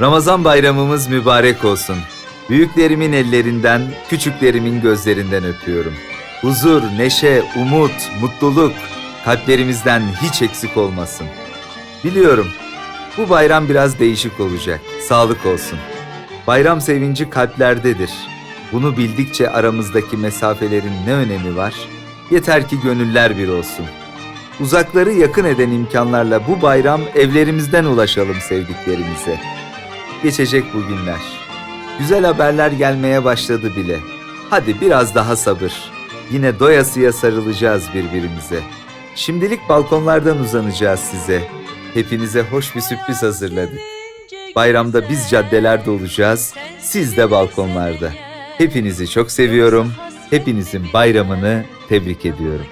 Ramazan bayramımız mübarek olsun. Büyüklerimin ellerinden, küçüklerimin gözlerinden öpüyorum. Huzur, neşe, umut, mutluluk kalplerimizden hiç eksik olmasın. Biliyorum bu bayram biraz değişik olacak. Sağlık olsun. Bayram sevinci kalplerdedir. Bunu bildikçe aramızdaki mesafelerin ne önemi var? Yeter ki gönüller bir olsun. Uzakları yakın eden imkanlarla bu bayram evlerimizden ulaşalım sevdiklerimize. Geçecek bu günler. Güzel haberler gelmeye başladı bile. Hadi biraz daha sabır. Yine doyasıya sarılacağız birbirimize. Şimdilik balkonlardan uzanacağız size. Hepinize hoş bir sürpriz hazırladık. Bayramda biz caddelerde olacağız, siz de balkonlarda. Hepinizi çok seviyorum. Hepinizin bayramını tebrik ediyorum.